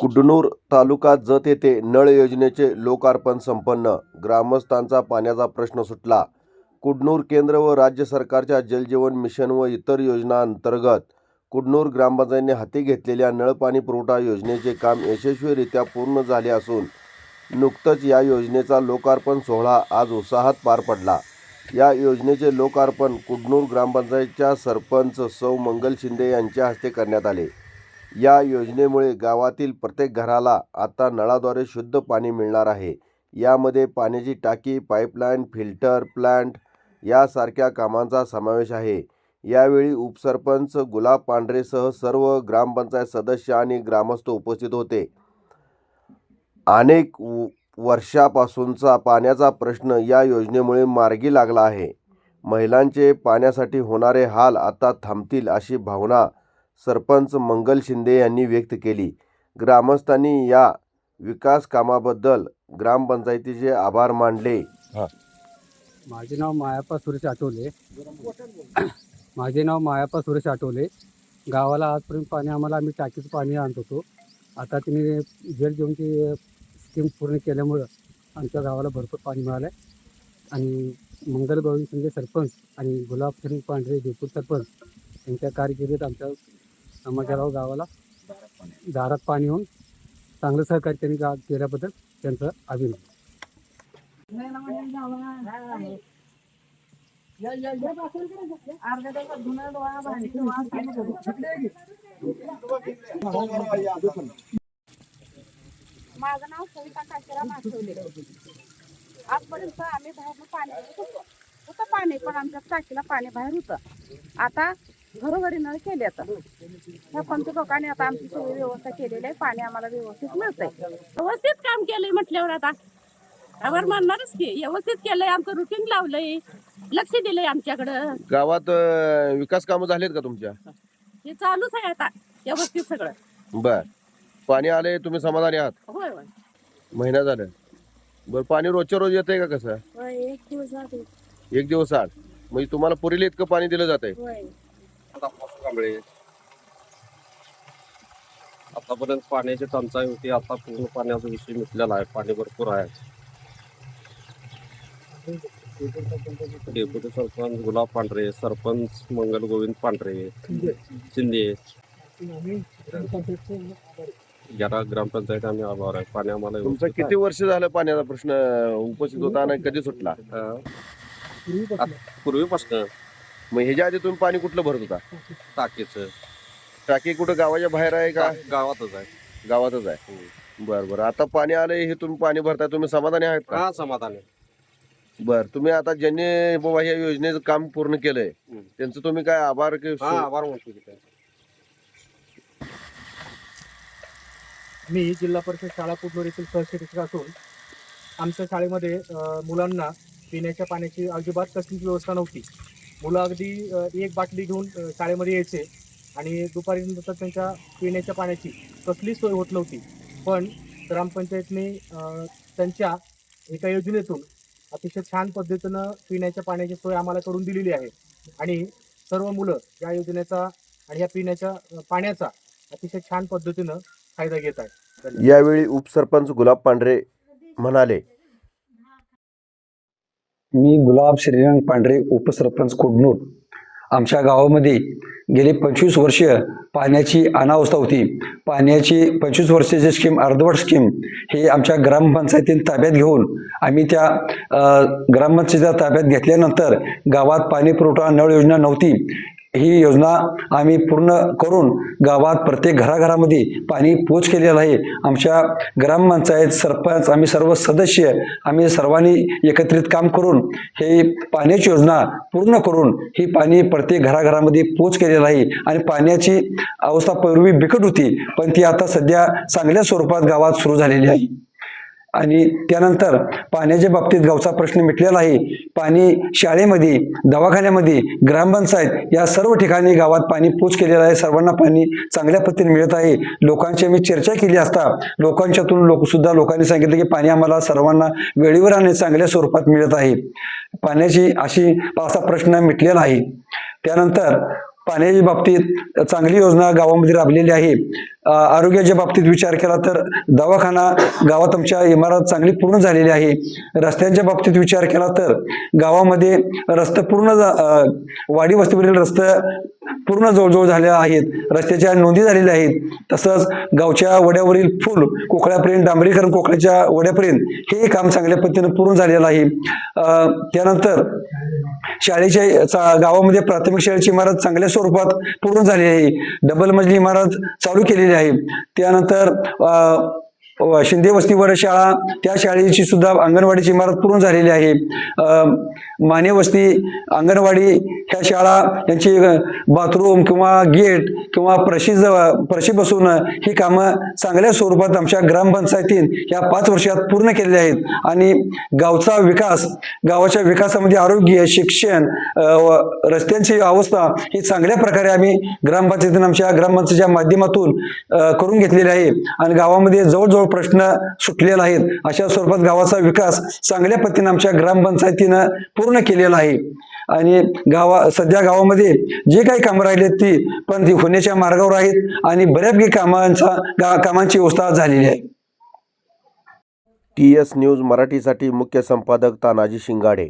कुडनूर तालुका जत येथे नळ योजनेचे लोकार्पण संपन्न. ग्रामस्थांचा पाण्याचा प्रश्न सुटला. कुडनूर केंद्र व राज्य सरकारच्या जलजीवन मिशन व इतर योजनांतर्गत कुडनूर ग्रामपंचायतीने हाती घेतलेल्या नळपाणी पुरवठा योजनेचे काम यशस्वीरित्या पूर्ण झाले असून नुकतंच या योजनेचा लोकार्पण सोहळा आज उत्साहात पार पडला. या योजनेचे लोकार्पण कुडनूर ग्रामपंचायतच्या सरपंच सौ मंगल शिंदे यांच्या हस्ते करण्यात आले. या योजनेमुळे गावातील प्रत्येक घराला आता नळाद्वारे शुद्ध पाणी मिळणार आहे. यामध्ये पाण्याची टाकी पाईपलाईन फिल्टर प्लांट यासारख्या कामांचा समावेश आहे. यावेळी उपसरपंच गुलाब पांढरेसह सर्व ग्रामपंचायत सदस्य आणि ग्रामस्थ उपस्थित होते. अनेक व- वर्षापासूनचा पाण्याचा प्रश्न या योजनेमुळे मार्गी लागला आहे. महिलांचे पाण्यासाठी होणारे हाल आता थांबतील अशी भावना सरपंच मंगल शिंदे यांनी व्यक्त केली. ग्रामस्थांनी या विकास कामाबद्दल ग्रामपंचायतीचे आभार मानले. माझे नाव मायाप्पा सुरेश आठवले. माझे नाव मायाप्पा सुरेश आठवले. गावाला आजपर्यंत पाणी आम्हाला आम्ही टाकीचं पाणी आणत होतो. आता तिने जल जीवनची स्कीम पूर्ण केल्यामुळं आमच्या गावाला भरपूर पाणी मिळालं आहे आणि मंगल गोविंद शिंदे सरपंच आणि गुलाब सिंग पांढरे देपूर सरपंच यांच्या कारकिर्दीत आमच्या समाजाला गावाला. दारात पाणी होऊन चांगलं सहकार्य त्यांनी गा केल्याबद्दल त्यांचं अभिनंदन. माझं नाव सविता काशीराम आठवले. आजपर्यंत आम्ही बाहेर पाणी होतो. होतं पाणी पण आमच्या टाकीला पाणी बाहेर होतं. आता घरोघरी नळ केले आता. ह्या पंच लोकांनी आता आमची सगळी व्यवस्था केलेली आहे. पाणी आम्हाला व्यवस्थित मिळतंय. व्यवस्थित काम केलंय म्हटल्यावर आता. आवर म्हणणारच की व्यवस्थित केलंय आमचं रुटीन लावलंय. लक्ष दिलंय आमच्याकडं. गावात अ, विकास कामं झालेत का तुमच्या? हे चालूच आहे आता व्यवस्थित सगळं. बर. पाणी आले तुम्ही समाधानी आहात? होय होय. महिना झालं. बरं पाणी रोजच्या रोज येतंय का कसं? होय एक दिवस जाते एक दिवस आड. म्हणजे तुम्हाला पुरेल इतकं पाणी दिलं जातंय. होय. कांबळे आतापर्यंत पाण्याची टंचाई होती आता पूर्ण पाण्याचा विषय मिटलेला आहे. पाणी भरपूर आहे. डेप्युटी सरपंच गुलाब पांढरे सरपंच मंगल गोविंद पांढरे शिंदे. जरा ग्रामपंचायत आम्ही आभार आहे. पाणी आम्हाला तुमचं किती वर्ष झालं पाण्याचा प्रश्न उपस्थित होता आणि कधी सुटला? पूर्वीपासून. मग ह्याच्या आधी तुम्ही पाणी कुठलं भरत होता? टाकीचं. टाकी कुठं गावाच्या बाहेर आहे का? गावातच आहे. गावातच आहे. बरं बरं. आता पाणी आलंय हे तुम्ही पाणी भरताय तुम्ही समाधानी आहात का? हा समाधान आहे. बरं तुम्ही आता ज्यांनी बाबा या योजनेचं काम पूर्ण केलंय हम्म. त्यांचं तुम्ही काय आभार की हा आभार म्हणतो की. मी जिल्हा परिषद शाळा कुडनूर येथील सहशिक्षक असून आमच्या शाळेमध्ये अ, मुलांना पिण्याच्या पाण्याची अजिबात कसलीच व्यवस्था नव्हती. मुलं अगदी एक बाटली घेऊन शाळेमध्ये यायचे आणि दुपारी नंतर त्यांच्या पिण्याच्या पाण्याची कसलीच सोय होत नव्हती. पण ग्रामपंचायतने त्यांच्या एका योजनेतून अतिशय छान पद्धतीनं पिण्याच्या पाण्याची सोय आम्हाला करून दिलेली आहे. आणि सर्व मुलं या योजनेचा आणि या पिण्याच्या पाण्याचा अतिशय छान पद्धतीनं फायदा घेत आहे यावेळी उपसरपंच गुलाब पांढरे म्हणाले मी गुलाब श्रीरंग पांढरे उपसरपंच कोडनूर. आमच्या गावामध्ये गेली पंचवीस वर्ष पाण्याची अनावस्था होती. पाण्याची पंचवीस वर्षाची स्कीम अर्धवट स्कीम हे आमच्या ग्रामपंचायतीने ताब्यात घेऊन आम्ही त्या ग्रामपंचायतीच्या ताब्यात घेतल्यानंतर गावात पाणी पुरवठा नळ योजना नव्हती. ही योजना आम्ही पूर्ण करून गावात प्रत्येक घराघरामध्ये पाणी पोच केलेलं आहे. आमच्या ग्रामपंचायत सरपंच आम्ही सर्व सदस्य आम्ही सर्वांनी एकत्रित काम करून हे पाण्याची योजना पूर्ण करून ही पाणी प्रत्येक घराघरामध्ये पोच केलेलं आहे. आणि पाण्याची अवस्था पूर्वी बिकट होती पण ती आता सध्या चांगल्या स्वरूपात गावात सुरू झालेली आहे. आणि त्यानंतर पाण्याच्या बाबतीत गावचा प्रश्न मिटलेला आहे. पाणी शाळेमध्ये दवाखान्यामध्ये ग्रामपंचायत या सर्व ठिकाणी गावात पाणी पोच केलेलं आहे. सर्वांना पाणी चांगल्या पद्धतीने मिळत आहे. लोकांची आम्ही चर्चा केली असता लोकांच्यातून लोक सुद्धा लोकांनी सांगितलं की पाणी आम्हाला सर्वांना वेळेवर आणि चांगल्या स्वरूपात मिळत आहे. पाण्याची अशी असा प्रश्न मिटलेला आहे. त्यानंतर पाण्याच्या बाबतीत चांगली योजना गावामध्ये राबलेली आहे. आरोग्याच्या बाबतीत विचार केला तर दवाखाना गावात आमच्या इमारत चांगली पूर्ण झालेली आहे. रस्त्यांच्या बाबतीत विचार केला तर गावामध्ये रस्ते पूर्ण वाडी वस्तीवरील रस्ते पूर्ण जवळजवळ झालेले आहेत. रस्त्याच्या नोंदी झालेल्या आहेत. तसंच गावच्या वड्यावरील फुल कोकळ्यापर्यंत डांबरीकरण कोकळ्याच्या वड्यापर्यंत हे काम चांगल्या पद्धतीनं पूर्ण झालेलं आहे. त्यानंतर शाळेच्या गावामध्ये प्राथमिक शाळेची इमारत चांगल्या स्वरूपात पूर्ण झालेली आहे. डबल मजली इमारत चालू केलेली आहे. त्यानंतर शिंदे वस्तीवर शाळा त्या शाळेची सुद्धा अंगणवाडीची इमारत पूर्ण झालेली आहे. माने वस्ती अंगणवाडी ह्या शाळा यांची बाथरूम किंवा गेट किंवा प्रशी ज- प्रशी बसून ही कामं चांगल्या स्वरूपात आमच्या ग्रामपंचायतीन या पाच वर्षात पूर्ण केलेली आहेत. आणि गावचा विकास गावाच्या विकासामध्ये आरोग्य शिक्षण रस्त्यांची अवस्था ही चांगल्या प्रकारे आम्ही ग्रामपंचायतीनं आमच्या ग्रामपंचायतीच्या माध्यमातून करून घेतलेली आहे. आणि गावामध्ये जवळजवळ प्रश्न सुटलेला आहेत अशा स्वरूपात गावाचा विकास चांगल्या पद्धतीने आमच्या ग्रामपंचायतीनं पूर्ण केलेला आहे. आणि गावा सध्या गावामध्ये जे काही कामं राहिलेत ती पण ती होण्याच्या मार्गावर आहेत आणि बऱ्यापैकी कामांचा गा कामांची व्यवस्था झालेली आहे. टी एस न्यूज मराठीसाठी मुख्य संपादक तानाजी शिंगाडे.